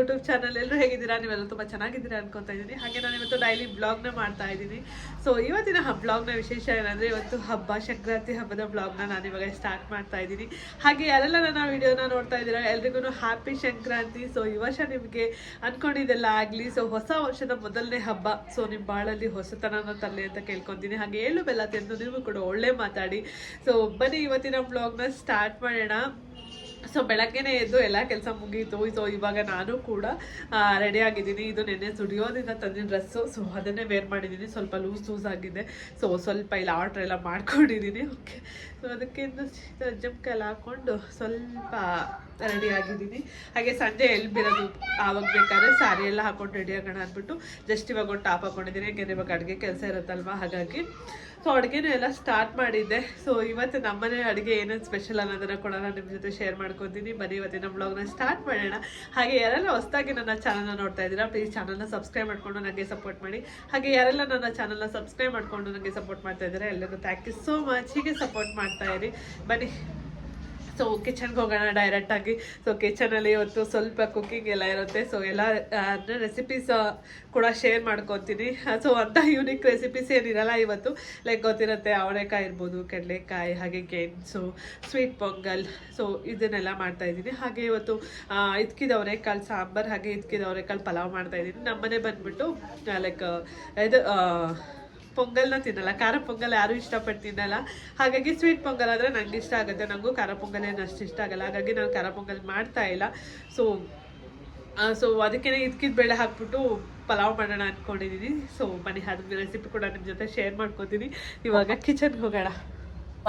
YouTube channel ಎಲ್ಲರೂ ಹೇಗಿದ್ದೀರಾ? ನೀವೆಲ್ಲ ತುಂಬ ಚೆನ್ನಾಗಿದ್ದೀರಾ ಅನ್ಕೊತಾ ಇದ್ದೀನಿ. ಹಾಗೆ ನಾನು ಇವತ್ತು ಡೈಲಿ ಬ್ಲಾಗ್ನ ಮಾಡ್ತಾ ಇದ್ದೀನಿ. ಸೊ ಇವತ್ತಿನ ಬ್ಲಾಗ್ನ ವಿಶೇಷ ಏನಂದರೆ ಇವತ್ತು ಹಬ್ಬ, ಸಂಕ್ರಾಂತಿ ಹಬ್ಬದ ಬ್ಲಾಗ್ನ ನಾನು ಇವಾಗ ಸ್ಟಾರ್ಟ್ ಮಾಡ್ತಾ ಇದ್ದೀನಿ. ಹಾಗೆ ಯಾರೆಲ್ಲ ನನ್ನ ವಿಡಿಯೋನ ನೋಡ್ತಾ ಇದ್ದೀರಾ, ಎಲ್ರಿಗೂ ಹ್ಯಾಪಿ ಸಂಕ್ರಾಂತಿ. ಸೊ ಈ ವರ್ಷ ನಿಮಗೆ ಅನ್ಕೊಂಡಿದ್ದೆಲ್ಲ ಆಗಲಿ. ಸೊ ಹೊಸ ವರ್ಷದ ಮೊದಲನೇ ಹಬ್ಬ. ಸೊ ನಿಮ್ಮ ಬಾಳಲ್ಲಿ ಹೊಸತನನ ತಲೆ ಅಂತ ಕೇಳ್ಕೊತೀನಿ. ಹಾಗೆ ಏಳು ಬೆಲ್ಲ ತಿಂದು ನೀವು ಕೂಡ ಒಳ್ಳೆ ಮಾತಾಡಿ. ಸೊ ಬನ್ನಿ ಇವತ್ತಿನ ಬ್ಲಾಗ್ನ ಸ್ಟಾರ್ಟ್ ಮಾಡೋಣ. ಸೊ ಬೆಳಗ್ಗೆನೇ ಎದ್ದು ಎಲ್ಲ ಕೆಲಸ ಮುಗೀತು. ಸೊ ಇವಾಗ ನಾನು ಕೂಡ ರೆಡಿ ಆಗಿದ್ದೀನಿ. ಇದು ನೆನ್ನೆ ಸುಡಿಯೋದಿಂದ ತಂದಿನ ಡ್ರೆಸ್ಸು ಸೊ ಅದನ್ನೇ ವೇರ್ ಮಾಡಿದ್ದೀನಿ. ಸ್ವಲ್ಪ ಲೂಸ್ ಲೂಸ್ ಆಗಿದೆ. ಸೊ ಸ್ವಲ್ಪ ಇಲ್ಲಿ ಆರ್ಡ್ರ್ ಎಲ್ಲ ಮಾಡ್ಕೊಂಡಿದ್ದೀನಿ. ಓಕೆ ಸೊ ಅದಕ್ಕೆ ಜಂಪ್ಕೆಲ್ಲ ಹಾಕ್ಕೊಂಡು ಸ್ವಲ್ಪ ರೆಡಿ ಆಗಿದ್ದೀನಿ. ಹಾಗೆ ಸಂಜೆ ಎಲ್ಲಿ ಬಿರೋದು ಆವಾಗ ಬೇಕಾದ್ರೆ ಸ್ಯಾರಿ ಎಲ್ಲ ಹಾಕೊಂಡು ರೆಡಿ ಆಗೋಣ ಅಂದ್ಬಿಟ್ಟು ಜಸ್ಟ್ ಇವಾಗ ಒಂದು ಟಾಪ್ ಹಾಕೊಂಡಿದ್ದೀನಿ. ಯಾಕೆಂದರೆ ಇವಾಗ ಅಡುಗೆ ಕೆಲಸ ಇರುತ್ತಲ್ವ, ಹಾಗಾಗಿ. ಸೊ ಅಡುಗೆನೂ ಎಲ್ಲ ಸ್ಟಾರ್ಟ್ ಮಾಡಿದ್ದೆ. ಸೊ ಇವತ್ತು ನಮ್ಮನೆ ಅಡುಗೆ ಏನೇನು ಸ್ಪೆಷಲ್ ಅನ್ನೋದನ್ನು ಕೂಡ ನಾನು ನಿಮ್ಮ ಜೊತೆ ಶೇರ್ ಮಾಡ್ಕೊತೀನಿ. ಬನ್ನಿ ಇವತ್ತಿನ ಬ್ಲಾಗ್ನ ಸ್ಟಾರ್ಟ್ ಮಾಡೋಣ. ಹಾಗೆ ಯಾರೆಲ್ಲ ಹೊಸದಾಗಿ ನನ್ನ ಚಾನಲ್ನ ನೋಡ್ತಾ ಇದ್ದೀರಾ ಪ್ಲೀಸ್ ಚಾನಲ್ನ ಸಬ್ಸ್ಕ್ರೈಬ್ ಮಾಡ್ಕೊಂಡು ನನಗೆ ಸಪೋರ್ಟ್ ಮಾಡಿ. ಹಾಗೆ ಯಾರೆಲ್ಲ ನನ್ನ ಚಾನಲ್ನ ಸಬ್ಸ್ಕ್ರೈಬ್ ಮಾಡ್ಕೊಂಡು ನನಗೆ ಸಪೋರ್ಟ್ ಮಾಡ್ತಾ ಇದ್ದಾರೆ, ಎಲ್ಲರಿಗೂ ಥ್ಯಾಂಕ್ ಯು ಸೋ ಮಚ್ ಹೀಗೆ ಸಪೋರ್ಟ್ ಮಾಡ್ತಾ ಇರಿ. ಬನ್ನಿ. ಸೊ ಕಿಚನ್ಗೆ ಹೋಗೋಣ ಡೈರೆಕ್ಟಾಗಿ ಸೊ ಕಿಚನಲ್ಲಿ ಇವತ್ತು ಸ್ವಲ್ಪ ಕುಕ್ಕಿಂಗ್ ಎಲ್ಲ ಇರುತ್ತೆ. ಸೊ ಎಲ್ಲ ರೆಸಿಪೀಸ್ ಕೂಡ ಶೇರ್ ಮಾಡ್ಕೊತೀನಿ. ಸೊ ಅಂಥ ಯೂನಿಕ್ ರೆಸಿಪೀಸ್ ಏನಿರಲ್ಲ ಇವತ್ತು. ಲೈಕ್ ಗೊತ್ತಿರುತ್ತೆ ಅವರೆಕಾಯಿ ಇರ್ಬೋದು, ಕಡಲೆಕಾಯಿ, ಹಾಗೆ ಗೆಣಸು ಸ್ವೀಟ್ ಪೊಂಗಲ್ ಸೊ ಇದನ್ನೆಲ್ಲ ಮಾಡ್ತಾ ಇದ್ದೀನಿ. ಹಾಗೆ ಇವತ್ತು ಇದ್ಕಿದ ಅವರೆಕಾಳು ಸಾಂಬಾರು, ಹಾಗೆ ಇದ್ಕಿದ ಅವರೆಕಾಳು ಪಲಾವ್ ಮಾಡ್ತಾ ಇದ್ದೀನಿ. ನಮ್ಮನೆ ಬಂದ್ಬಿಟ್ಟು ಲೈಕ್ ಇದು ಪೊಂಗಲ್ನ ತಿನ್ನಲ್ಲ, ಖಾರ ಪೊಂಗಲ್ ಯಾರು ಇಷ್ಟಪಟ್ಟು ತಿನ್ನಲ್ಲ ಹಾಗಾಗಿ ಸ್ವೀಟ್ ಪೊಂಗಲ್ ಆದರೆ ನಂಗೆ ಇಷ್ಟ ಆಗುತ್ತೆ. ನನಗೂ ಖಾರ ಪೊಂಗಲ್ ಏನು ಅಷ್ಟು ಇಷ್ಟ ಆಗಲ್ಲ. ಹಾಗಾಗಿ ನಾನು ಖಾರ ಪೊಂಗಲ್ ಮಾಡ್ತಾ ಇಲ್ಲ. ಸೊ ಸೊ ಅದಕ್ಕೆ ಇದಕ್ಕಿದ ಬೇಳೆ ಹಾಕ್ಬಿಟ್ಟು ಪಲಾವ್ ಮಾಡೋಣ ಅಂದ್ಕೊಂಡಿದ್ದೀನಿ ಸೊ ಮನೆ ಅದ್ರ ರೆಸಿಪಿ ಕೂಡ ನಿಮ್ಮ ಜೊತೆ ಶೇರ್ ಮಾಡ್ಕೊತೀನಿ. ಇವಾಗ ಕಿಚನ್ಗೆ ಹೋಗೋಣ.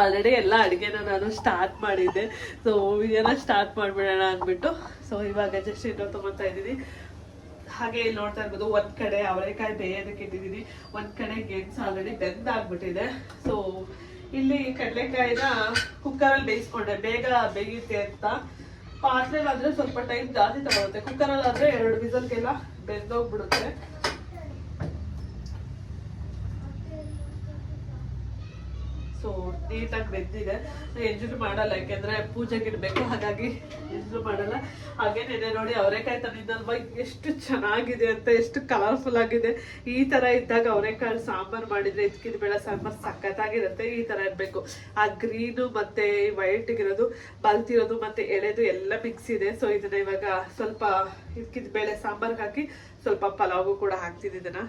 ಆಲ್ರೆಡಿ ಎಲ್ಲ ಅಡುಗೆನ ನಾನು ಸ್ಟಾರ್ಟ್ ಮಾಡಿದ್ದೆ. ಸೊ ಇದೆಲ್ಲ ಸ್ಟಾರ್ಟ್ ಮಾಡಿಬಿಡೋಣ ಅಂದ್ಬಿಟ್ಟು. ಸೊ ಇವಾಗ ಜಸ್ಟ್ ಇನ್ನೂ ತೊಗೊತಾ ಇದ್ದೀನಿ. ಹಾಗೆ ಇಲ್ಲಿ ನೋಡ್ತಾ ಇರ್ಬೋದು, ಒಂದ್ ಕಡೆ ಅವರೆಕಾಯಿ ಬೇಯೋದಕ್ಕೆ ಇಟ್ಟಿದ್ದೀನಿ, ಒಂದ್ ಕಡೆ ಗೆಣಸು ಆಲ್ರೆಡಿ ಬೆಂದಾಗ್ಬಿಟ್ಟಿದೆ. ಸೊ ಇಲ್ಲಿ ಕಡಲೆಕಾಯಿನ ಕುಕ್ಕರಲ್ಲಿ ಬೇಯಿಸ್ಕೊಂಡೆ, ಬೇಗ ಬೇಯುತ್ತೆ ಅಂತ. ಪಾತ್ರೆಲ್ ಆದ್ರೆ ಸ್ವಲ್ಪ ಟೈಮ್ ಜಾಸ್ತಿ ತಗೊಳುತ್ತೆ. ಕುಕ್ಕರಲ್ಲಿ ಆದ್ರೆ ಎರಡು ವಿಸಲ್ಗೆಲ್ಲ ಬೆಂದೋಗ್ಬಿಡುತ್ತೆ. ಸೊ ನೀಟಾಗಿ ಬೆಂದಿದೆ. ಎಂಜಲು ಮಾಡಲ್ಲ, ಯಾಕೆಂದ್ರೆ ಪೂಜೆಗೆ ಇಡಬೇಕು ಹಾಗಾಗಿ ಎಂಜಲು ಮಾಡಲ್ಲ. ಹಾಗೆ ನೆನೆ ನೋಡಿ ಅವರೆಕಾಯಿ ತಂದಿದ್ದಲ್ವ? ಎಷ್ಟು ಚೆನ್ನಾಗಿದೆ ಅಂತ, ಎಷ್ಟು ಕಲರ್ಫುಲ್ ಆಗಿದೆ. ಈ ತರ ಇದ್ದಾಗ ಅವರೆಕಾಳು ಸಾಂಬಾರ್ ಮಾಡಿದ್ರೆ ಇದಕ್ಕಿದ ಬೇಳೆ ಸಾಂಬಾರು ಸಖತ್ತಾಗಿರುತ್ತೆ ಈ ತರ ಇರಬೇಕು. ಆ ಗ್ರೀನು ಮತ್ತೆ ವೈಟ್ ಇರೋದು ಬಲ್ತಿರೋದು ಮತ್ತೆ ಎಳೆದು ಎಲ್ಲ ಮಿಕ್ಸ್ ಇದೆ. ಸೊ ಇದನ್ನ ಇವಾಗ ಸ್ವಲ್ಪ ಇದಕ್ಕಿದ ಬೇಳೆ ಸಾಂಬಾರ್ಗೆ ಹಾಕಿ ಸ್ವಲ್ಪ ಪಲಾವು ಕೂಡ ಹಾಕ್ತಿದ್ದೆ ಇದನ್ನ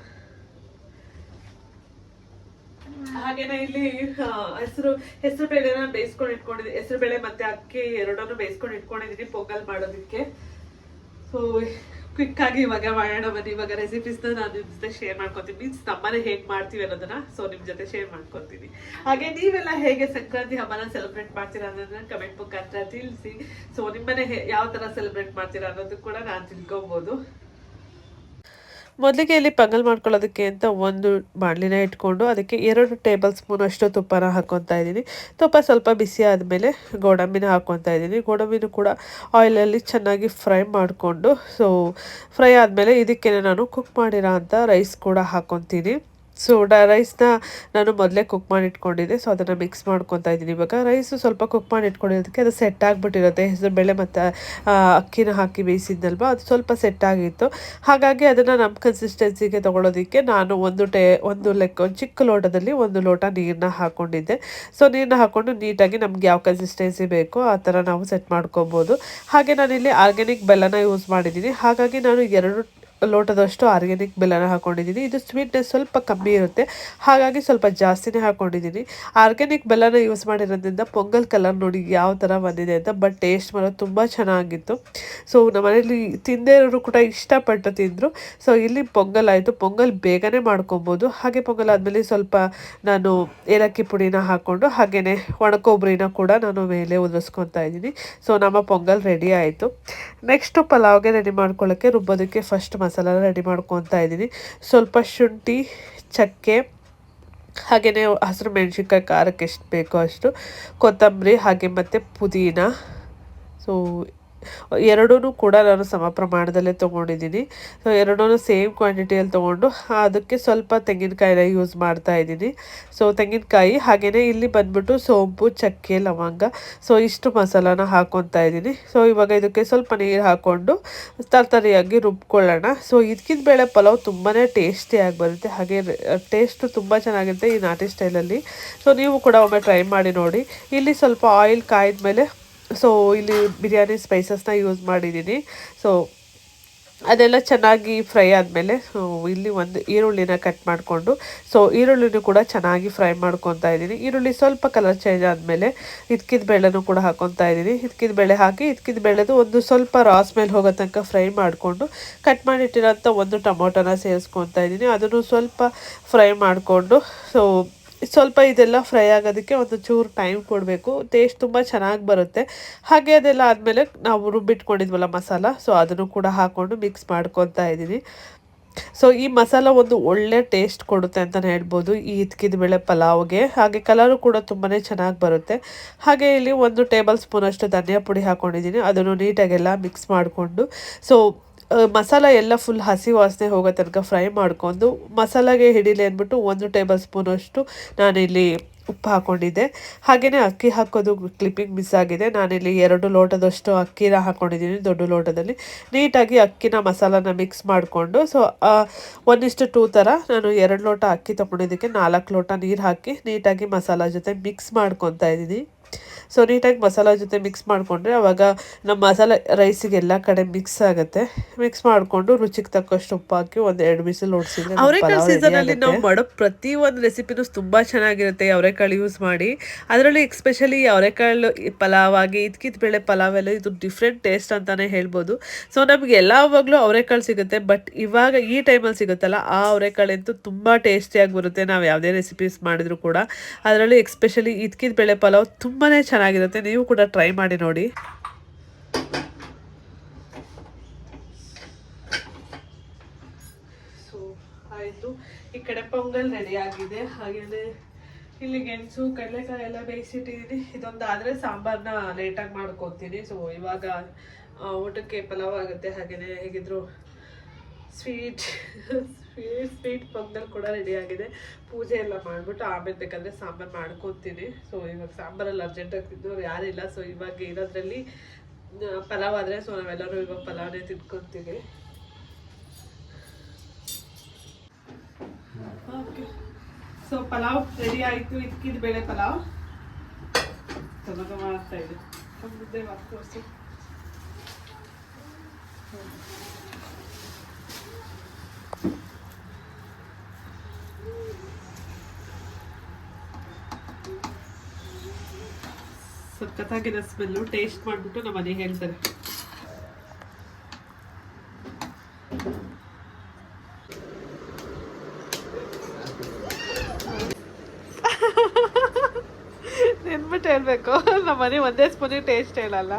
ಹಾಗೇನೆ ಇಲ್ಲಿ ಹೆಸರು ಹೆಸರು ಬೇಳೆನ ಬೇಯಿಸ್ಕೊಂಡು ಇಟ್ಕೊಂಡಿದ್ದೀನಿ ಹೆಸರು ಬೇಳೆ ಮತ್ತೆ ಅಕ್ಕಿ ಎರಡನ್ನೂ ಬೇಯಿಸ್ಕೊಂಡು ಇಟ್ಕೊಂಡಿದ್ದೀನಿ ಪೊಂಗಲ್ ಮಾಡೋದಕ್ಕೆ. ಸೊ ಕ್ವಿಕ್ ಆಗಿ ಇವಾಗ ಮಾಡೋಣ ಬನ್ನಿ. ಇವಾಗ ರೆಸಿಪೀಸ್ನ ನಾನು ನಿಮ್ ಜೊತೆ ಶೇರ್ ಮಾಡ್ಕೊತೀನಿ. ಮೀನ್ಸ್ ನಮ್ಮನೆ ಹೇಗೆ ಮಾಡ್ತೀವಿ ಅನ್ನೋದನ್ನ ಸೊ ನಿಮ್ ಜೊತೆ ಶೇರ್ ಮಾಡ್ಕೊತೀನಿ. ಹಾಗೆ ನೀವೆಲ್ಲ ಹೇಗೆ ಸಂಕ್ರಾಂತಿ ಹಬ್ಬನ ಸೆಲೆಬ್ರೇಟ್ ಮಾಡ್ತೀರಾ ಅನ್ನೋದನ್ನ ಕಮೆಂಟ್ ಮುಖಾಂತರ ತಿಳಿಸಿ. ಸೊ ನಿಮ್ಮನೆ ಯಾವ ತರ ಸೆಲೆಬ್ರೇಟ್ ಮಾಡ್ತೀರಾ ಅನ್ನೋದು ಕೂಡ ನಾನು ತಿಳ್ಕೊಬೋದು. ಮೊದಲಿಗೆ ಇಲ್ಲಿ ಪಂಗಲ್ ಮಾಡ್ಕೊಳ್ಳೋದಕ್ಕೆ ಅಂತ ಒಂದು ಬಾಣಲಿನ ಇಟ್ಕೊಂಡು ಅದಕ್ಕೆ ಎರಡು ಟೇಬಲ್ ಸ್ಪೂನ್ ಅಷ್ಟು ತುಪ್ಪನ ಹಾಕ್ಕೊತಾ ಇದ್ದೀನಿ. ತುಪ್ಪ ಸ್ವಲ್ಪ ಬಿಸಿ ಆದಮೇಲೆ ಗೋಡಂಬಿನ ಹಾಕ್ಕೊತಾ ಇದ್ದೀನಿ. ಗೋಡಂಬಿನೂ ಕೂಡ ಆಯಿಲಲ್ಲಿ ಚೆನ್ನಾಗಿ ಫ್ರೈ ಮಾಡಿಕೊಂಡು, ಸೊ ಫ್ರೈ ಆದಮೇಲೆ ಇದಕ್ಕೆ ನಾನು ಕುಕ್ ಮಾಡಿರೋ ರೈಸ್ ಕೂಡ ಹಾಕ್ಕೊತೀನಿ ಸೊ ಡ ರೈಸ್ನ ನಾನು ಮೊದಲೇ ಕುಕ್ ಮಾಡಿ ಇಟ್ಕೊಂಡಿದ್ದೆ ಸೊ ಅದನ್ನು ಮಿಕ್ಸ್ ಮಾಡ್ಕೊತಾ ಇದ್ದೀನಿ. ಇವಾಗ ರೈಸು ಸ್ವಲ್ಪ ಕುಕ್ ಮಾಡಿ ಇಟ್ಕೊಂಡಿರೋದಕ್ಕೆ ಅದು ಸೆಟ್ ಆಗಿಬಿಟ್ಟಿರುತ್ತೆ. ಹೆಸರುಬೇಳೆ ಮತ್ತು ಅಕ್ಕಿನ ಹಾಕಿ ಬೇಯಿಸಿದ್ನಲ್ವ? ಅದು ಸ್ವಲ್ಪ ಸೆಟ್ ಆಗಿತ್ತು. ಹಾಗಾಗಿ ಅದನ್ನು ನಮ್ಮ ಕನ್ಸಿಸ್ಟೆನ್ಸಿಗೆ ತೊಗೊಳೋದಕ್ಕೆ ನಾನು ಒಂದು ಟೇ, ಒಂದು ಲೆಕ್ಕ, ಒಂದು ಚಿಕ್ಕ ಲೋಟದಲ್ಲಿ ಒಂದು ಲೋಟ ನೀರನ್ನ ಹಾಕ್ಕೊಂಡಿದ್ದೆ ಸೊ ನೀರನ್ನ ಹಾಕ್ಕೊಂಡು ನೀಟಾಗಿ ನಮ್ಗೆ ಯಾವ ಕನ್ಸಿಸ್ಟೆನ್ಸಿ ಬೇಕೋ ಆ ಥರ ನಾವು ಸೆಟ್ ಮಾಡ್ಕೊಬೋದು. ಹಾಗೆ ನಾನಿಲ್ಲಿ ಆರ್ಗ್ಯಾನಿಕ್ ಬೆಲ್ಲನ ಯೂಸ್ ಮಾಡಿದ್ದೀನಿ. ಹಾಗಾಗಿ ನಾನು ಎರಡು ಲೋಟದಷ್ಟು ಆರ್ಗ್ಯಾನಿಕ್ ಬೆಲ್ಲನ ಹಾಕೊಂಡಿದ್ದೀನಿ. ಇದು ಸ್ವೀಟ್ನೆಸ್ ಸ್ವಲ್ಪ ಕಮ್ಮಿ ಇರುತ್ತೆ. ಹಾಗಾಗಿ ಸ್ವಲ್ಪ ಜಾಸ್ತಿನೇ ಹಾಕೊಂಡಿದ್ದೀನಿ. ಆರ್ಗ್ಯಾನಿಕ್ ಬೆಲ್ಲನ ಯೂಸ್ ಮಾಡಿರೋದ್ರಿಂದ ಪೊಂಗಲ್ ಕಲರ್ ನೋಡಿ ಯಾವ ಥರ ಬಂದಿದೆ ಅಂತ ಬಟ್ ಟೇಸ್ಟ್ ಮಾಡೋದು ತುಂಬ ಚೆನ್ನಾಗಿತ್ತು. ಸೊ ನಮ್ಮ ಮನೇಲಿ ತಿಂದೇ ಇರೋರು ಕೂಡ ಇಷ್ಟಪಟ್ಟು ತಿಂದರು. ಸೊ ಇಲ್ಲಿ ಪೊಂಗಲ್ ಆಯಿತು. ಪೊಂಗಲ್ ಬೇಗನೆ ಮಾಡ್ಕೊಬೋದು. ಹಾಗೆ ಪೊಂಗಲ್ ಆದಮೇಲೆ ಸ್ವಲ್ಪ ನಾನು ಏಲಕ್ಕಿ ಪುಡಿನ ಹಾಕ್ಕೊಂಡು ಹಾಗೆಯೇ ಒಣಕೊಬ್ಬರಿನ ಕೂಡ ನಾನು ಮೇಲೆ ಉದುರಿಸ್ಕೊತಾ ಇದ್ದೀನಿ. ಸೊ ನಮ್ಮ ಪೊಂಗಲ್ ರೆಡಿ ಆಯಿತು. ನೆಕ್ಸ್ಟು ಪಲಾವ್ಗೆ ರೆಡಿ ಮಾಡ್ಕೊಳ್ಳೋಕ್ಕೆ ರುಬ್ಬೋದಕ್ಕೆ ಫಸ್ಟ್ ಮಸಾಲ ರೆಡಿ ಮಾಡ್ಕೊತಾ ಇದ್ದೀನಿ. ಸ್ವಲ್ಪ ಶುಂಠಿ, ಚಕ್ಕೆ ಹಾಗೆಯೇ ಹಸಿರು ಮೆಣಸಿನ್ಕಾಯಿ, ಖಾರಕ್ಕೆ ಎಷ್ಟು ಬೇಕೋ ಅಷ್ಟು, ಕೊತ್ತಂಬರಿ, ಹಾಗೆ ಮತ್ತು ಪುದೀನ. ಸೊ ಎರಡೂ ಕೂಡ ನಾನು ಸಮ ಪ್ರಮಾಣದಲ್ಲೇ ತೊಗೊಂಡಿದ್ದೀನಿ. ಸೊ ಎರಡೂ ಸೇಮ್ ಕ್ವಾಂಟಿಟಿಯಲ್ಲಿ ತೊಗೊಂಡು, ಅದಕ್ಕೆ ಸ್ವಲ್ಪ ತೆಂಗಿನಕಾಯಿನ ಯೂಸ್ ಮಾಡ್ತಾ ಇದ್ದೀನಿ. ಸೊ ತೆಂಗಿನಕಾಯಿ ಹಾಗೆಯೇ ಇಲ್ಲಿ ಬಂದ್ಬಿಟ್ಟು ಸೋಂಪು, ಚಕ್ಕೆ, ಲವಂಗ ಸೊ ಇಷ್ಟು ಮಸಾಲಾನ ಹಾಕ್ಕೊತಾ ಇದ್ದೀನಿ. ಸೊ ಇವಾಗ ಇದಕ್ಕೆ ಸ್ವಲ್ಪ ನೀರು ಹಾಕ್ಕೊಂಡು ತರ್ತರಿಯಾಗಿ ರುಬ್ಕೊಳ್ಳೋಣ. ಸೊ ಇದಕ್ಕಿದ ಬೇಳೆ ಪಲಾವ್ ತುಂಬಾ ಟೇಸ್ಟಿಯಾಗಿ ಬರುತ್ತೆ. ಹಾಗೆ ಟೇಸ್ಟು ತುಂಬ ಚೆನ್ನಾಗಿರುತ್ತೆ ಈ ನಾಟಿ ಸ್ಟೈಲಲ್ಲಿ ಸೊ ನೀವು ಕೂಡ ಒಮ್ಮೆ ಟ್ರೈ ಮಾಡಿ ನೋಡಿ. ಇಲ್ಲಿ ಸ್ವಲ್ಪ ಆಯಿಲ್ ಕಾಯ್ದ ಮೇಲೆ ಸೊ ಇಲ್ಲಿ ಬಿರಿಯಾನಿ ಸ್ಪೈಸಸ್ನ ಯೂಸ್ ಮಾಡಿದ್ದೀನಿ ಸೊ ಅದೆಲ್ಲ ಚೆನ್ನಾಗಿ ಫ್ರೈ ಆದಮೇಲೆ ಇಲ್ಲಿ ಒಂದು ಈರುಳ್ಳಿನ ಕಟ್ ಮಾಡಿಕೊಂಡು ಸೊ ಈರುಳ್ಳಿನೂ ಕೂಡ ಚೆನ್ನಾಗಿ ಫ್ರೈ ಮಾಡ್ಕೊತಾ ಇದ್ದೀನಿ. ಈರುಳ್ಳಿ ಸ್ವಲ್ಪ ಕಲರ್ ಚೇಂಜ್ ಆದಮೇಲೆ ಇದ್ಕಿದ ಬೇಳೆನೂ ಕೂಡ ಹಾಕೊತಾ ಇದ್ದೀನಿ. ಇದ್ಕಿದ ಬೇಳೆ ಹಾಕಿ ಇದ್ಕಿದ ಬೇಳೆದು ಒಂದು ಸ್ವಲ್ಪ ರಾಸ್ ಮೇಲೆ ಹೋಗೋ ತನಕ ಫ್ರೈ ಮಾಡಿಕೊಂಡು ಕಟ್ ಮಾಡಿಟ್ಟಿರೋಂಥ ಒಂದು ಟೊಮೊಟೊನ ಸೇರಿಸ್ಕೊತಾ ಇದ್ದೀನಿ. ಅದನ್ನು ಸ್ವಲ್ಪ ಫ್ರೈ ಮಾಡಿಕೊಂಡು ಸೊ ಸ್ವಲ್ಪ ಇದೆಲ್ಲ ಫ್ರೈ ಆಗೋದಕ್ಕೆ ಒಂದು ಚೂರು ಟೈಮ್ ಕೊಡಬೇಕು. ಟೇಸ್ಟ್ ತುಂಬ ಚೆನ್ನಾಗಿ ಬರುತ್ತೆ. ಹಾಗೆ ಅದೆಲ್ಲ ಆದಮೇಲೆ ನಾವು ರುಬ್ಬಿಟ್ಕೊಂಡಿದ್ವಲ್ಲ ಮಸಾಲ, ಸೊ ಅದನ್ನು ಕೂಡ ಹಾಕ್ಕೊಂಡು ಮಿಕ್ಸ್ ಮಾಡ್ಕೊತಾ ಇದ್ದೀನಿ. ಸೊ ಈ ಮಸಾಲ ಒಂದು ಒಳ್ಳೆ ಟೇಸ್ಟ್ ಕೊಡುತ್ತೆ ಅಂತಲೇ ಹೇಳ್ಬೋದು. ಈ ಇದ್ಕಿದ ಬೇಳೆ ಪಲಾವ್ಗೆ. ಹಾಗೆ ಕಲರು ಕೂಡ ತುಂಬಾ ಚೆನ್ನಾಗಿ ಬರುತ್ತೆ. ಹಾಗೆ ಇಲ್ಲಿ ಒಂದು ಟೇಬಲ್ ಸ್ಪೂನಷ್ಟು ಧನಿಯಾ ಪುಡಿ ಹಾಕ್ಕೊಂಡಿದ್ದೀನಿ ಅದನ್ನು ನೀಟಾಗೆಲ್ಲ ಮಿಕ್ಸ್ ಮಾಡಿಕೊಂಡು. ಸೊ ಮಸಾಲ ಎಲ್ಲ ಫುಲ್ ಹಸಿ ವಾಸನೆ ಹೋಗೋ ತನಕ ಫ್ರೈ ಮಾಡ್ಕೊಂಡು ಮಸಾಲಾಗೆ ಹಿಡೀಲಿ ಅಂದ್ಬಿಟ್ಟು ಒಂದು ಟೇಬಲ್ ಸ್ಪೂನಷ್ಟು ನಾನಿಲ್ಲಿ ಉಪ್ಪು ಹಾಕ್ಕೊಂಡಿದ್ದೆ ಹಾಗೆಯೇ ಅಕ್ಕಿ ಹಾಕೋದು ಕ್ಲಿಪ್ಪಿಂಗ್ ಮಿಸ್ ಆಗಿದೆ. ನಾನಿಲ್ಲಿ ಎರಡು ಲೋಟದಷ್ಟು ಅಕ್ಕಿನ ಹಾಕ್ಕೊಂಡಿದ್ದೀನಿ ದೊಡ್ಡ ಲೋಟದಲ್ಲಿ. ನೀಟಾಗಿ ಅಕ್ಕಿನ ಮಸಾಲಾನ ಮಿಕ್ಸ್ ಮಾಡಿಕೊಂಡು ಸೊ ಒಂದಿಷ್ಟು ಟೂ ಥರ ನಾನು ಎರಡು ಲೋಟ ಅಕ್ಕಿ ತೊಗೊಂಡಿದ್ದಕ್ಕೆ ನಾಲ್ಕು ಲೋಟ ನೀರು ಹಾಕಿ ನೀಟಾಗಿ ಮಸಾಲ ಜೊತೆ ಮಿಕ್ಸ್ ಮಾಡ್ಕೊತಾ ಇದ್ದೀನಿ. ಸೊ ನೀಟಾಗಿ ಮಸಾಲ ಜೊತೆ ಮಿಕ್ಸ್ ಮಾಡಿಕೊಂಡ್ರೆ ಆವಾಗ ನಮ್ಮ ಮಸಾಲೆ ರೈಸಿಗೆ ಎಲ್ಲ ಕಡೆ ಮಿಕ್ಸ್ ಆಗುತ್ತೆ. ಮಿಕ್ಸ್ ಮಾಡಿಕೊಂಡು ರುಚಿಗೆ ತಕ್ಕಷ್ಟು ಉಪ್ಪು ಹಾಕಿ ಒಂದು ಎರಡು ಬಿಸಿಲು ಓಡಿಸಿದ್ರೆ ಅವರೆಕಾಳು ಸೀಸನಲ್ಲಿ ನಾವು ಮಾಡೋ ಪ್ರತಿ ಒಂದು ರೆಸಿಪಿನೂ ತುಂಬ ಚೆನ್ನಾಗಿರುತ್ತೆ ಅವರೆಕಾಳು ಯೂಸ್ ಮಾಡಿ. ಅದರಲ್ಲಿ ಎಕ್ಸ್ಪೆಷಲಿ ಅವರೆಕಾಳು ಪಲಾವ್ ಆಗಿ ಇದ್ಕಿದ ಬೇಳೆ ಪಲಾವ್ ಎಲ್ಲ ಇದು ಡಿಫ್ರೆಂಟ್ ಟೇಸ್ಟ್ ಅಂತಲೇ ಹೇಳ್ಬೋದು. ಸೊ ನಮಗೆ ಎಲ್ಲವಾಗಲೂ ಅವರೆಕಾಳು ಸಿಗುತ್ತೆ ಬಟ್ ಇವಾಗ ಈ ಟೈಮಲ್ಲಿ ಸಿಗುತ್ತಲ್ಲ ಆ ಅವರೆಕಾಳಂತೂ ತುಂಬ ಟೇಸ್ಟಿಯಾಗಿ ಬರುತ್ತೆ. ನಾವು ಯಾವುದೇ ರೆಸಿಪೀಸ್ ಮಾಡಿದ್ರು ಕೂಡ. ಅದರಲ್ಲಿ ಎಕ್ಸ್ಪೆಷಲಿ ಇದ್ಕಿದ ಬೇಳೆ ಪಲಾವ್ ತುಂಬಾ ಚೆನ್ನಾಗಿರುತ್ತೆ. ನೀವು ಕೂಡ ಟ್ರೈ ಮಾಡಿ ನೋಡಿ. ಸೊ ಆಯಿತು ಈ ಕಡೆ ಪೊಂಗಲ್ ರೆಡಿ ಆಗಿದೆ. ಹಾಗೆಯೇ ಇಲ್ಲಿ ಗೆಣಸು, ಕಡಲೆಕಾಯಿ ಎಲ್ಲ ಬೇಯಿಸಿಟ್ಟಿದ್ದೀನಿ ಇದೊಂದು ಆದರೆ ಸಾಂಬಾರನ್ನ ಲೇಟಾಗಿ ಮಾಡ್ಕೊತೀನಿ. ಸೊ ಇವಾಗ ಊಟಕ್ಕೆ ಪಲಾವ್ ಆಗುತ್ತೆ. ಹಾಗೆಯೇ ಹೇಗಿದ್ರು ಸ್ವೀಟ್ ಸ್ವೀಟ್ ಪಕ್ಕದಲ್ಲಿ ಕೂಡ ರೆಡಿ ಆಗಿದೆ. ಪೂಜೆ ಎಲ್ಲ ಮಾಡಿಬಿಟ್ಟು ಆಮೇಲೆ ಬೇಕಾದರೆ ಸಾಂಬಾರು ಮಾಡ್ಕೊತೀನಿ. ಸೊ ಇವಾಗ ಸಾಂಬಾರಲ್ಲಿ ಅರ್ಜೆಂಟಾಗಿ ಆಗ್ತಿದ್ದು ಯಾರಿಲ್ಲ ಸೊ ಇವಾಗ ಇರೋದ್ರಲ್ಲಿ ಪಲಾವ್ ಆದರೆ ಸೊ ನಾವೆಲ್ಲರೂ ಇವಾಗ ಪಲಾವ್ನೇ ತಿನ್ಕೊತೀವಿ. ಸೊ ಪಲಾವ್ ರೆಡಿ ಆಯಿತು. ಇದ್ಕಿದ ಬೇಳೆ ಪಲಾವ್. ಚೆನ್ನಾಗಿ ಮಾಡ್ತಾ ಇದೆ ಮುದ್ದೆ ತೋರಿಸಿ ಸಖತ್ತಾಗಿದೆ ಸ್ಮೆಲ್ಲು ಟೇಸ್ಟ್ ಮಾಡಿಬಿಟ್ಟು ನಮ್ಮ ಮನೆಗೆ ಹೇಳ್ತಾರೆ. ನೆನ್ಬಿಟ್ಟು ಹೇಳ್ಬೇಕು. ನಮ್ಮ ಮನೆ ಒಂದೇ ಸ್ಪೂನಿಗೆ ಟೇಸ್ಟ್ ಹೇಳಲ್ಲ.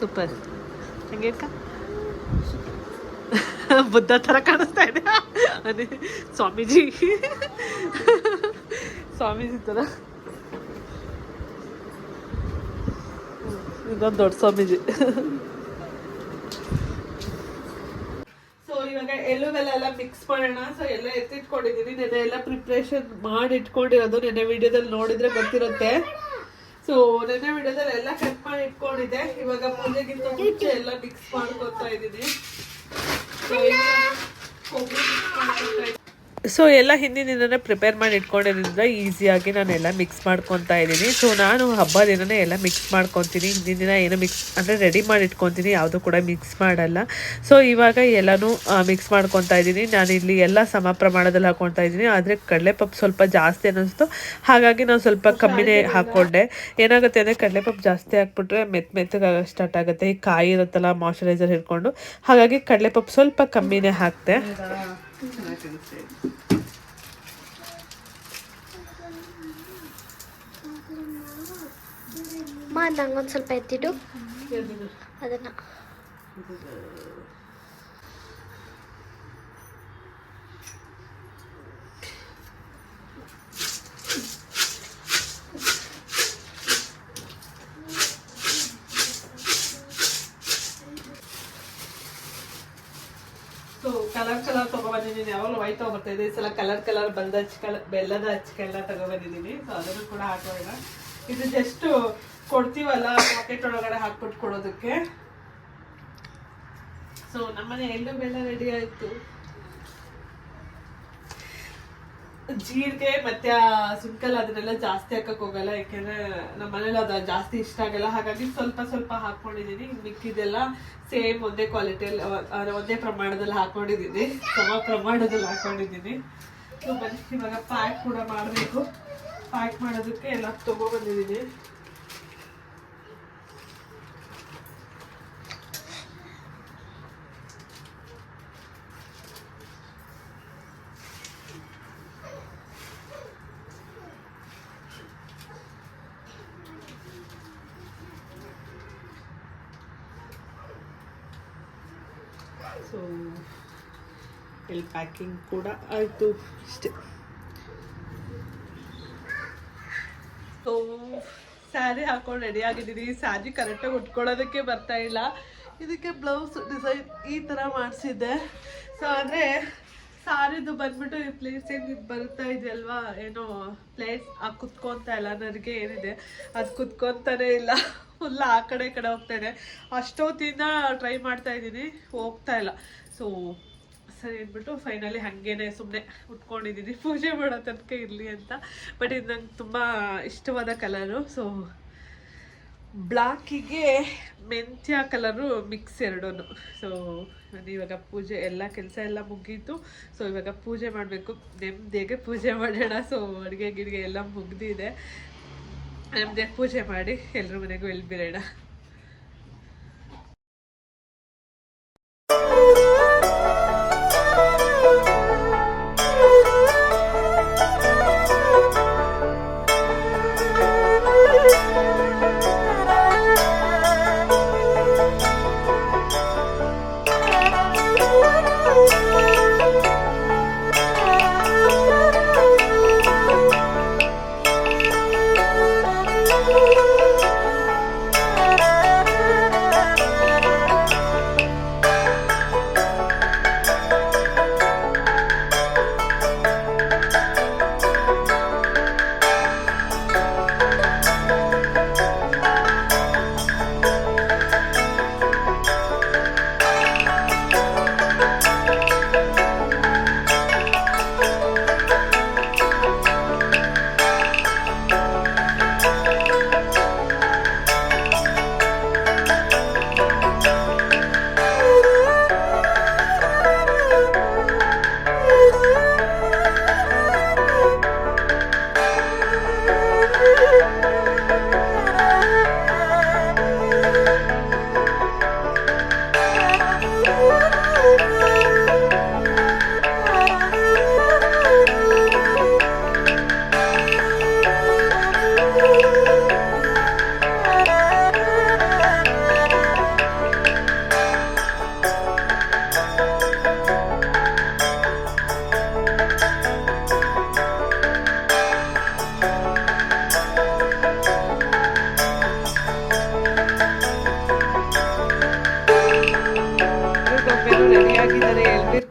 ಸೂಪರ್ ಹಂಗೆ ಬುದ್ಧ ಥರ ಕಾಣಿಸ್ತಾ ಇದೆ. ಅದೇ ಸ್ವಾಮೀಜಿ. ಸ್ವಾಮೀಜಿ ಥರ ಇದೊಂದು ದೊಡ್ಡ ಸ್ವಾಮೀಜಿ. ಸೊ ಇವಾಗ ಎಲ್ಲ ಮಿಕ್ಸ್ ಮಾಡೋಣ. ಸೊ ಎಲ್ಲ ಎತ್ತಿಟ್ಕೊಂಡಿದೀನಿ ನೆನೆ ಎಲ್ಲ ಪ್ರಿಪ್ರೇಷನ್ ಮಾಡಿ ಇಟ್ಕೊಂಡಿರೋದು. ನೆನೆ ವಿಡಿಯೋದಲ್ಲಿ ನೋಡಿದ್ರೆ ಗೊತ್ತಿರುತ್ತೆ. ಸೊ ನೆನ್ನೆ ವಿಡಿಯೋದಲ್ಲಿ ಎಲ್ಲ ಕಟ್ ಮಾಡಿ ಇಟ್ಕೊಂಡಿದ್ದೆ. ಇವಾಗ ಪೂಜೆಗಿಂತ ಮುಂಚೆ ಎಲ್ಲ ಮಿಕ್ಸ್ ಮಾಡ್ಕೊತಾ ಇದ್ದೀನಿ. ಕೊಬ್ಬರಿ mix ಮಾಡ್ಕೊತಾ. ಸೊ ಎಲ್ಲ ಹಿಂದಿನ ದಿನನೇ ಪ್ರಿಪೇರ್ ಮಾಡಿ ಇಟ್ಕೊಂಡಿರೋದ್ರಿಂದ ಈಸಿಯಾಗಿ ನಾನು ಎಲ್ಲ ಮಿಕ್ಸ್ ಮಾಡ್ಕೊತಾ ಇದ್ದೀನಿ. ಸೊ ನಾನು ಹಬ್ಬ ದಿನನೇ ಎಲ್ಲ ಮಿಕ್ಸ್ ಮಾಡ್ಕೊತೀನಿ. ಹಿಂದಿನ ದಿನ ಏನು ಮಿಕ್ಸ್ ಅಂದರೆ ರೆಡಿ ಮಾಡಿ ಇಟ್ಕೊತೀನಿ. ಯಾವುದು ಕೂಡ ಮಿಕ್ಸ್ ಮಾಡಲ್ಲ. ಸೊ ಇವಾಗ ಎಲ್ಲನೂ ಮಿಕ್ಸ್ ಮಾಡ್ಕೊತಾ ಇದ್ದೀನಿ. ನಾನು ಇಲ್ಲಿ ಎಲ್ಲ ಸಮ ಪ್ರಮಾಣದಲ್ಲಿ ಹಾಕ್ಕೊತಾ ಇದ್ದೀನಿ. ಆದರೆ ಕಡಲೆಪಪ್ಪು ಸ್ವಲ್ಪ ಜಾಸ್ತಿ ಅನ್ನಿಸ್ತು. ಹಾಗಾಗಿ ನಾನು ಸ್ವಲ್ಪ ಕಮ್ಮಿನೇ ಹಾಕ್ಕೊಂಡೆ ಏನಾಗುತ್ತೆ ಅಂದರೆ ಕಡಲೆಪಪ್ಪು ಜಾಸ್ತಿ ಹಾಕ್ಬಿಟ್ರೆ ಮೆತ್ ಮೆತ್ತಗೆ ಸ್ಟಾರ್ಟ್ ಆಗುತ್ತೆ. ಈ ಕಾಯಿ ಇರುತ್ತಲ್ಲ ಮಾಯಶ್ಚರೈಸರ್ ಹಿಡ್ಕೊಂಡು. ಹಾಗಾಗಿ ಕಡಲೆಪಪ್ಪು ಸ್ವಲ್ಪ ಕಮ್ಮಿನೇ ಹಾಕ್ತೆ. ಚೆನ್ನಾಗಿ ಕಾಣಿಸ್ತಾ ಸ್ವಲ್ಪ ಎತ್ತಿಡು. ಅದನ್ನು. ಕಲರ್ ಕಲರ್ ತಗೊಬಂದಿದ್ದೀನಿ ಯಾವಾಗಲೂ ವೈಟ್ ಹೋಗ್ಬರ್ತಾ ಇದೆ ಈ ಸಲ ಕಲರ್ ಕಲರ್ ಬಂದ ಹಚ್ಕಳ, ಬೆಲ್ಲದ ಹಚ್ಕೆಲ್ಲ ತಗೊಬಂದಿದ್ದೀನಿ ಸೊ ಅದನ್ನು ಕೂಡ ಹಾಕೋಣ ಇದು ಜಸ್ಟ್ ಕೊಡ್ತೀವಲ್ಲ ಪಾಕೆಟ್ ಒಳಗಡೆ ಹಾಕ್ಬಿಟ್ಟು ಕೊಡೋದಕ್ಕೆ. ಸೊ ನಮ್ಮನೆ ಎಲ್ಲೂ ಬೆಲ್ಲ ರೆಡಿ ಆಯ್ತು. ಜೀರಿಗೆ ಮತ್ತೆ ಸುಂಕಲ್ ಅದನ್ನೆಲ್ಲ ಜಾಸ್ತಿ ಹಾಕಕ್ ಹೋಗಲ್ಲ, ಯಾಕೆಂದ್ರೆ ನಮ್ಮ ಮನೇಲಿ ಅದು ಜಾಸ್ತಿ ಇಷ್ಟ ಆಗಲ್ಲ. ಹಾಗಾಗಿ ಸ್ವಲ್ಪ ಸ್ವಲ್ಪ ಹಾಕೊಂಡಿದೀನಿ. ಮಿಕ್ಕಿದೆಲ್ಲ ಸೇಮ್ ಒಂದೇ ಕ್ವಾಲಿಟಿಯಲ್ಲಿ ಒಂದೇ ಪ್ರಮಾಣದಲ್ಲಿ ಹಾಕೊಂಡಿದೀನಿ. ಸಮ ಪ್ರಮಾಣದಲ್ಲಿ ಹಾಕೊಂಡಿದೀನಿ. ಸೊ ಇವಾಗ ಪ್ಯಾಕ್ ಕೂಡ ಮಾಡಬೇಕು. ಪ್ಯಾಕ್ ಮಾಡೋದಕ್ಕೆ ಎಲ್ಲ ತಗೊಬಂದಿದ್ದೀನಿ ಸೊ ಇಲ್ಲಿ ಪ್ಯಾಕಿಂಗ್ ಕೂಡ ಆಯಿತು ಇಷ್ಟೇ ಸೊ ಸ್ಯಾರಿ ಹಾಕೊಂಡು ರೆಡಿ ಆಗಿದ್ದೀನಿ ಸ್ಯಾರಿ ಕರೆಕ್ಟಾಗಿ ಉಟ್ಕೊಳ್ಳೋದಕ್ಕೆ ಬರ್ತಾ ಇಲ್ಲ. ಇದಕ್ಕೆ ಬ್ಲೌಸ್ ಡಿಸೈನ್ ಈ ಥರ ಮಾಡಿಸಿದ್ದೆ. ಸೊ ಅಂದರೆ ಸಾರಿದು ಬಂದ್ಬಿಟ್ಟು ಈ ಪ್ಲೇಸ್ ಏನು ಬರ್ತಾ ಬರುತ್ತಾ ಇದೆಯಲ್ವಾ? ಏನೋ ಪ್ಲೇಸ್ ಆ ಕುತ್ಕೊತಾ ಇಲ್ಲ ನನಗೆ ಏನಿದೆ? ಅದು ಕುತ್ಕೊತಾನೇ ಇಲ್ಲ. ಫುಲ್ ಆ ಕಡೆ, ಈ ಕಡೆ ಹೋಗ್ತಾ ಇದೆ. ಅಷ್ಟೊತ್ತಿಂದ ಟ್ರೈ ಮಾಡ್ತಾ ಇದ್ದೀನಿ. ಹೋಗ್ತಾ ಇಲ್ಲ. ಸೊ ಸರಿ ಅಂದ್ಬಿಟ್ಟು ಫೈನಲಿ ಹಾಗೇನೆ ಸುಮ್ಮನೆ ಉಟ್ಕೊಂಡಿದ್ದೀನಿ. ಪೂಜೆ ಮಾಡೋ ತನಕ ಇರಲಿ ಅಂತ. ಬಟ್ ಇದು ನಂಗೆ ತುಂಬ ಇಷ್ಟವಾದ ಕಲರು ಸೊ ಬ್ಲ್ಯಾಕಿಗೆ ಮೆಂತ್ಯ ಕಲರು ಮಿಕ್ಸ್ ಎರಡೂ ಸೊ ನಾನು ಇವಾಗ ಪೂಜೆ ಎಲ್ಲ ಕೆಲಸ ಎಲ್ಲ ಮುಗೀತು. ಸೊ ಇವಾಗ ಪೂಜೆ ಮಾಡಬೇಕು. ನೆಮ್ಮದಿಗೆ ಪೂಜೆ ಮಾಡೋಣ. ಸೊ ಅಡುಗೆ ಗಿಡಿಗೆ ಎಲ್ಲ ಮುಗ್ದಿದೆ. ನೆಮ್ಮದಿಯಾಗಿ ಪೂಜೆ ಮಾಡಿ ಎಲ್ಲರ ಮನೆಗೂ ಎಲ್ಬಿರೋಣ. ರೆಡಿ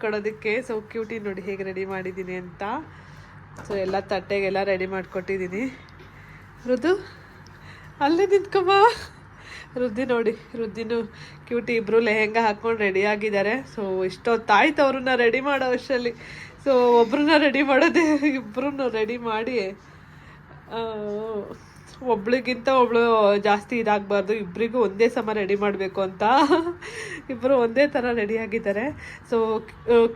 ಕೊಡೋದಕ್ಕೆ ಸೊ ಕ್ಯೂಟಿ ನೋಡಿ ಹೇಗೆ ರೆಡಿ ಮಾಡಿದ್ದೀನಿ ಅಂತ. ಸೊ ಎಲ್ಲ ತಟ್ಟೆಗೆಲ್ಲ ರೆಡಿ ಮಾಡಿಕೊಟ್ಟಿದ್ದೀನಿ. ಋದು ಅಲ್ಲೇ ನಿಂತ್ಕೊಂಬ ರುದ್ದಿ ನೋಡಿ, ರುದ್ದಿನು ಕ್ಯೂಟಿ ಇಬ್ಬರು ಲೆಹೆಂಗಾ ಹಾಕ್ಕೊಂಡು ರೆಡಿ ಆಗಿದ್ದಾರೆ. ಸೊ ಇಷ್ಟೊತ್ತಾಯ್ತು ಅವ್ರನ್ನ ರೆಡಿ ಮಾಡೋ ಅಷ್ಟರಲ್ಲಿ. ಸೊ ಒಬ್ರನ್ನ ರೆಡಿ ಮಾಡೋದೇ ಇಬ್ಬರನ್ನ ರೆಡಿ ಮಾಡಿ ಒಬ್ಳಿಗಿಂತ ಒಬ್ಳು ಜಾಸ್ತಿ ಇದಾಗಬಾರ್ದು ಇಬ್ಬರಿಗೂ ಒಂದೇ ಸಮ ರೆಡಿ ಮಾಡಬೇಕು ಅಂತ. ಇಬ್ಬರು ಒಂದೇ ಥರ ರೆಡಿ ಆಗಿದ್ದಾರೆ. ಸೊ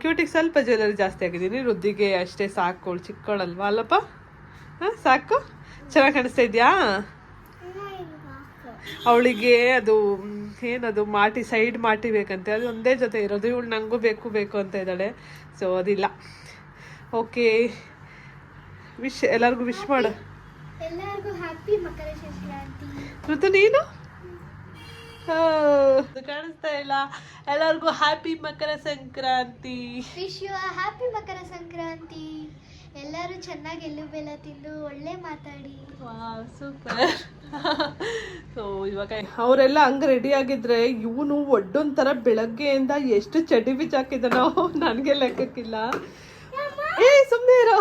ಕ್ಯೂಟಿಗೆ ಸ್ವಲ್ಪ ಜ್ಯುವೆಲರಿ ಜಾಸ್ತಿ ಆಗಿದ್ದೀನಿ. ರುದ್ದಿಗೆ ಅಷ್ಟೇ ಸಾಕು ಚಿಕ್ಕವಳಲ್ವಾ ಅಲ್ಲಪ್ಪ? ಹಾಂ, ಸಾಕು? ಚೆನ್ನಾಗಿ ಕಾಣಿಸ್ತಾ ಇದೆಯಾ? ಅವಳಿಗೆ ಅದು ಏನದು, ಮಾಟಿ ಸೈಡ್ ಮಾಟಿ ಬೇಕಂತೆ. ಅದು ಒಂದೇ ಜೊತೆ ಇರೋದು. ಇವಳು ನನಗೂ ಬೇಕು ಬೇಕು ಅಂತ ಇದ್ದಾಳೆ. ಸೊ ಅದಿಲ್ಲ. ಓಕೆ ವಿಶ್ ಎಲ್ಲರಿಗೂ ವಿಶ್ ಮಾಡು. ಎಲ್ಲರಿಗೂ ಹ್ಯಾಪಿ ಮಕರ ಸಂಕ್ರಾಂತಿ. ಋತು ನೀನು? ಕಾಣಿಸ್ತಾ ಇಲ್ಲ. ಎಲ್ಲರಿಗೂ happy Makara Sankranti. Wish you happy Makara Sankranti. ಎಲ್ಲರೂ ಚೆನ್ನಾಗಿ ಎಳ್ಳು ಬೆಲ್ಲ ತಿಂದು ಒಳ್ಳೆ ಮಾತಾಡಿ. ಸೂಪರ್ ಸೊ ಇವಾಗ ಅವರೆಲ್ಲ ಹಂಗೆ ರೆಡಿ ಆಗಿದ್ರೆ ಇವನು ಒಡ್ಡೊಂಥರ ಬೆಳಗ್ಗೆಯಿಂದ ಎಷ್ಟು ಚಟಿ ಬಿಚ್ಚ ಹಾಕಿದನೋ ನನಗೆ ಲೆಕ್ಕಕ್ಕಿಲ್ಲ. ಏ ಸುಮ್ಮನೆ ಇರೋ.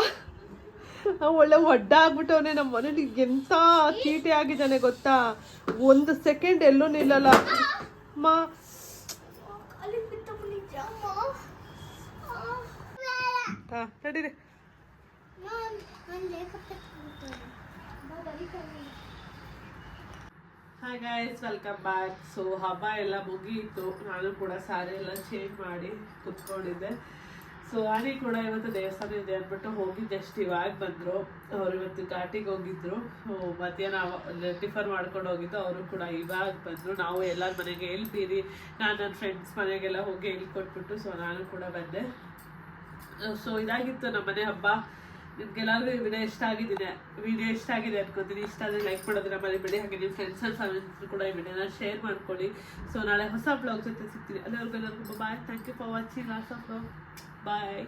ಒಳ್ಳೆ ಒಡ್ಡ ಆಗ್ಬಿಟ್ಟವನೆ ನಮ್ಮ ಮನೇಲಿ. ಎಂತ ಚೀಟಿ ಆಗಿದ್ದಾನೆ ಗೊತ್ತಾ? ಒಂದು ಸೆಕೆಂಡ್ ಎಲ್ಲೂ ನಿಲ್ಲಲ್ಲ. ಮಾ. Hi guys welcome back so ಹಬ್ಬ ಎಲ್ಲ ಮುಗಿಯಿತು ನಾನು ಕೂಡ ಸಾರಿ ಎಲ್ಲ ಚೇಂಜ್ ಮಾಡಿ ಕುತ್ಕೊಂಡಿದ್ದೆ. ಸೊ ಆನಿ ಕೂಡ ಇವತ್ತು ದೇವಸ್ಥಾನ ಇದೆ ಅಂದ್ಬಿಟ್ಟು ಹೋಗಿ ಜಸ್ಟ್ ಇವಾಗ ಬಂದರು. ಅವ್ರು ಇವತ್ತು ಘಾಟಿಗೆ ಹೋಗಿದ್ರು. ಮಧ್ಯಾಹ್ನ ಟಿಫನ್ ಮಾಡ್ಕೊಂಡು ಹೋಗಿದ್ದು ಅವರು ಕೂಡ ಇವಾಗ ಬಂದರು. ನಾವು ಎಲ್ಲರ ಮನೆಗೆ ಹೇಳ್ತೀರಿ ನಾನು ನನ್ನ ಫ್ರೆಂಡ್ಸ್ ಮನೆಗೆಲ್ಲ ಹೋಗಿ ಹೇಳ್ಕೊಟ್ಬಿಟ್ಟು ಸೊ ನಾನು ಕೂಡ ಬಂದೆ. ಸೊ ಇದಾಗಿತ್ತು ನಮ್ಮ ಮನೆ ಹಬ್ಬ. ನಿಮ್ಗೆಲ್ಲಾದ್ರೂ ವಿಡಿಯೋ ಇಷ್ಟ ಆಗಿದ್ದೀನಿ ವಿಡಿಯೋ ಇಷ್ಟ ಆಗಿದೆ ಅನ್ಕೋತೀನಿ. ಇಷ್ಟ ಆದರೆ ಲೈಕ್ ಮಾಡೋದನ್ನ ಮರಿಬೇಡಿ ಹಾಗೆ ನಿಮ್ಮ ಫ್ರೆಂಡ್ಸ್ ಆ್ಯಂಡ್ ಫ್ಯಾಮಿಲಿ ಕೂಡ ಈ ವಿಡಿಯೋನ ಶೇರ್ ಮಾಡ್ಕೊಳ್ಳಿ. ಸೊ ನಾಳೆ ಹೊಸ ಬ್ಲಾಗ್ ಜೊತೆ ಸಿಗ್ತೀನಿ. ಅಲ್ಲಿವರೆಗೂ ಎಲ್ಲರಿಗೂ bye thank you for watching lots of bye